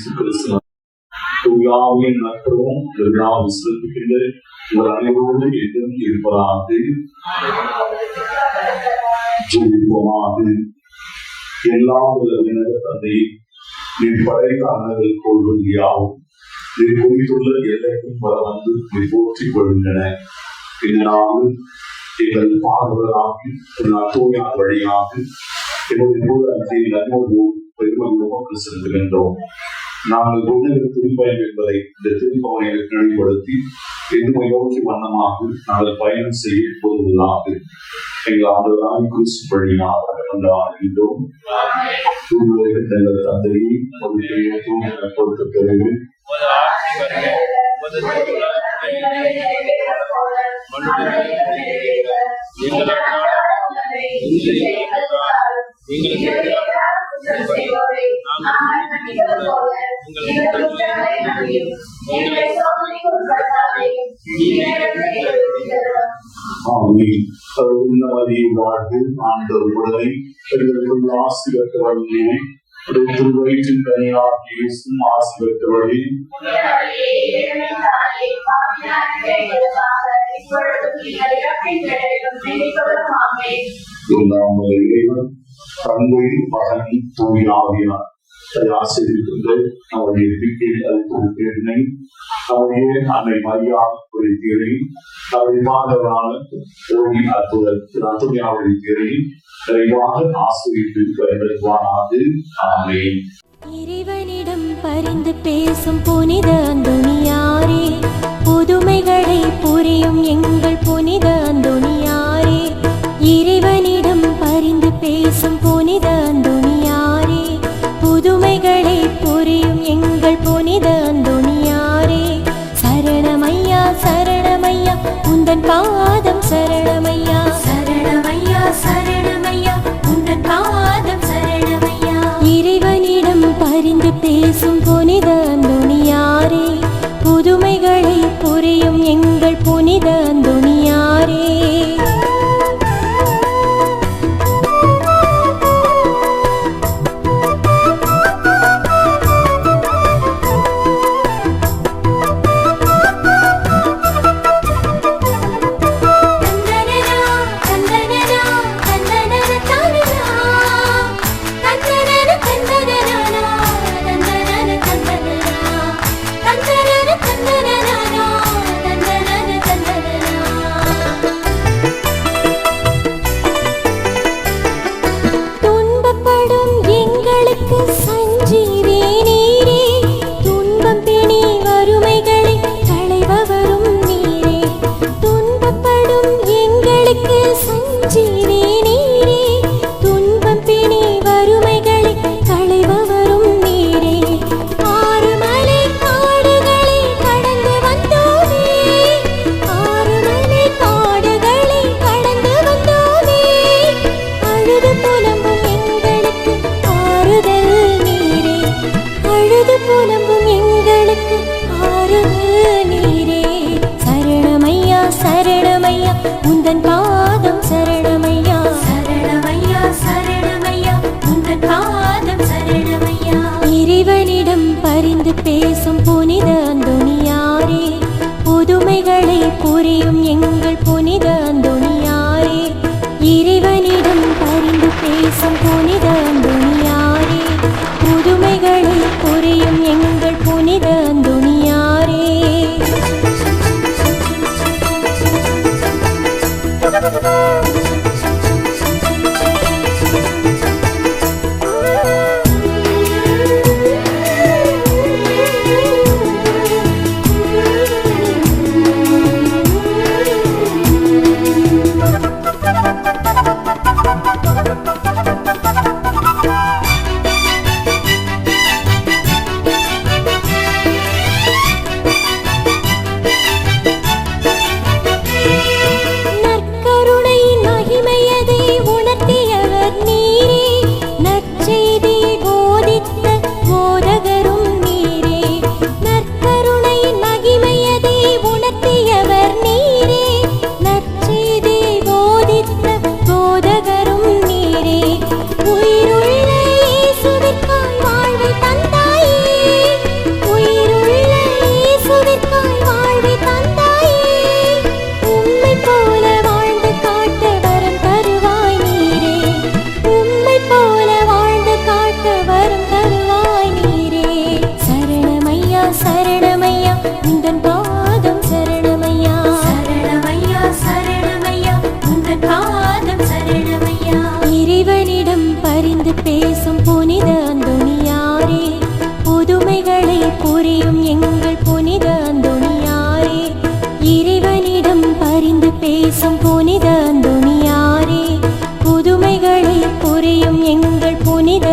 இயேசு கிறிஸ்து நட்பும் விழாவை சிறப்பிக்கின்ற உங்கள் அனைவரோடு என்றும் இருப்பதாக ஜெயிப்போமாக எல்லாம் உள்ள வினக தந்தை நீ படைத்த அன்னங்கள் கொள்வது யாவும் நீ எல்லைக்கும் வர வந்து நீ போற்றிக் கொள்கின்றன இதனால் எங்கள் பாதுகாப்பு தூயார் வழியாக எங்களுடைய பூரத்தை நன்மோடு பெருமை செலுத்துகின்றோம் நாங்கள் கொண்டிருந்த திருப்பயன் என்பதை இந்த திருப்பவனை நினைவுபடுத்தி எதுமை யோகி வண்ணமாக நாங்கள் பயணம் செய்ய போதுவதாக எங்கள் ஆண்டுகளாக கிறிஸ்து வழியாக கொண்டாடுகின்றோம் தூங்குவதற்கு தங்கள் தந்தையை ஒரு பெரிய கொடுத்த பிறகு எங்களுக்கு இந்த வழியை வாழ்ந்து ஆண்டவர் உடலை எங்களுக்குள் ஆசி பெற்றவர்களே திருவயிற்றின் கனியாக இயேசும் ஆசி பெற்றவர்களே எல்லாம் தந்தை மகன் தூயாவினார் ஆசிரியர்கள் அவருடைய வீட்டில் அளித்திருக்கிறேனை அவருடைய அன்னை மரியா குறித்தீரை அவருடைய மாதவரான ஓடி அற்புத அத்துமையாவுடைய ஆசிரியர்கள் இறைவனிடம் பரிந்து பேசும் புனித அந்தோணியாரே புதுமைகளை புரியும் எங்கள் புனித அந்தோணியாரே இறைவனிடம் பரிந்து பேசும் புனித அந்தோணியாரே புதுமைகளை புரியும் எங்கள் புனித அந்தோணியாரே. சரணமையா சரணமையா உந்தன் பாதம் சரணம். சரணமையா சரணமையா Música தேசம் புனித துணியாரே புதுமைகளை புரியும் எங்கள் புனித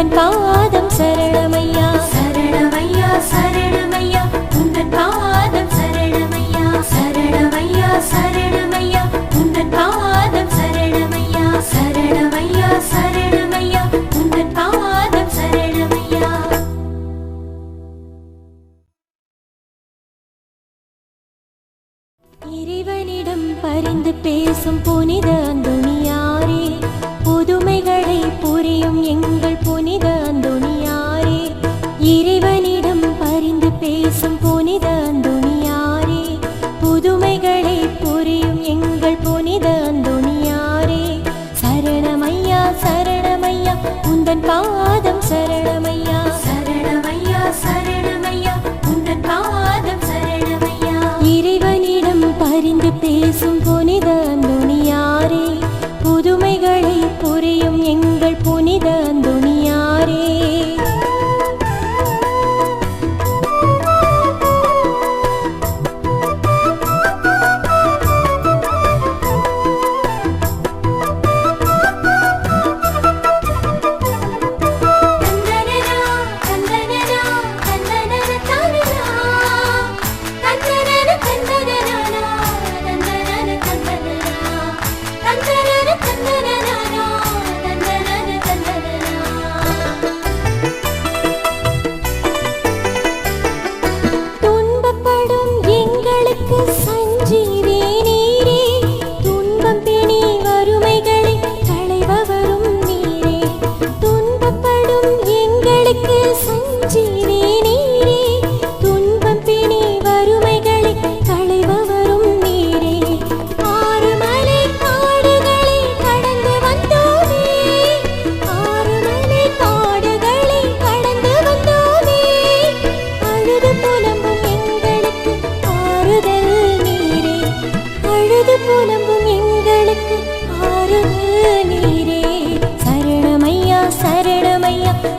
உந்தன்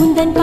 உந்தன்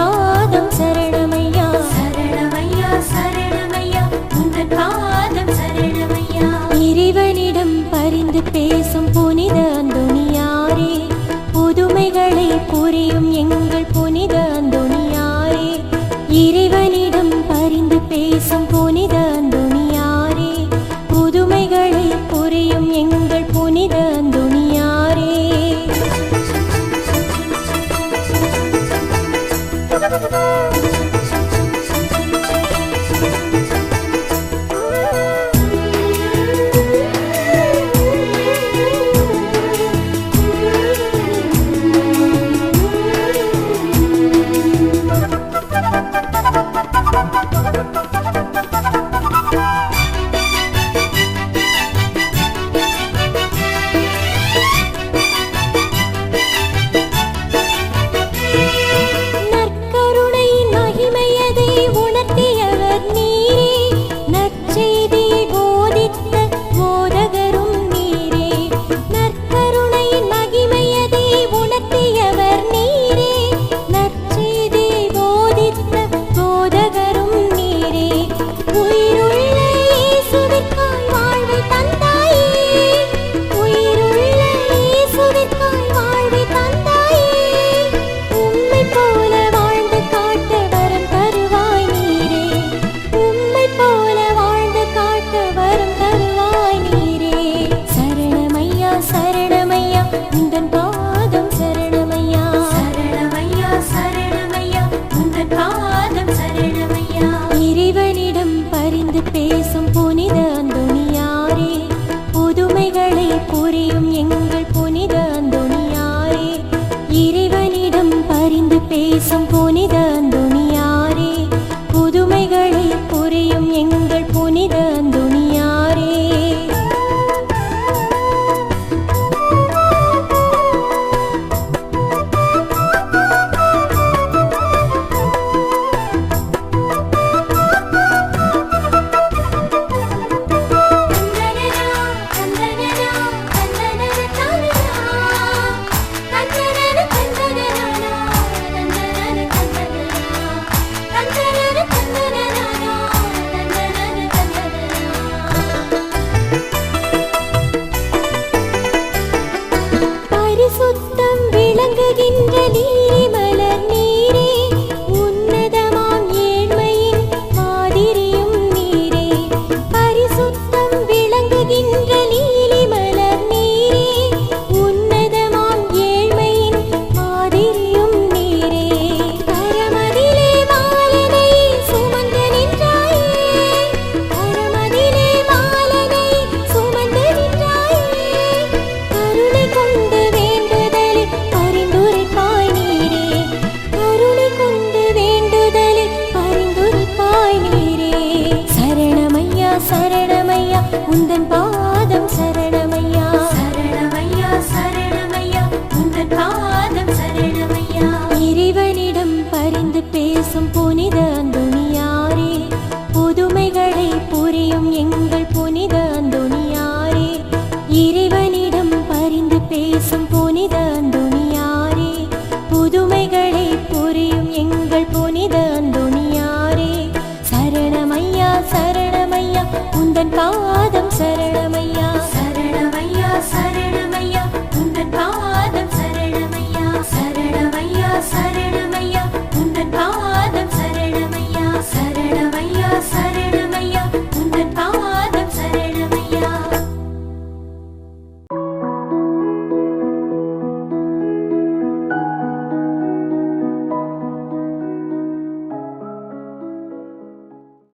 தேசம் புனித உந்தன் பாதம் சரணமையா? சரணமையா சரணமையா? உந்தன் பாதம் சரணமையா? இறைவனிடம் பரிந்து பேசும் புனித அந்துணியாரே. புதுமைகளை புரியும் எங்கள் புனித அந்துணியாரே. இறைவனிடம் பரிந்து பேசும் புனித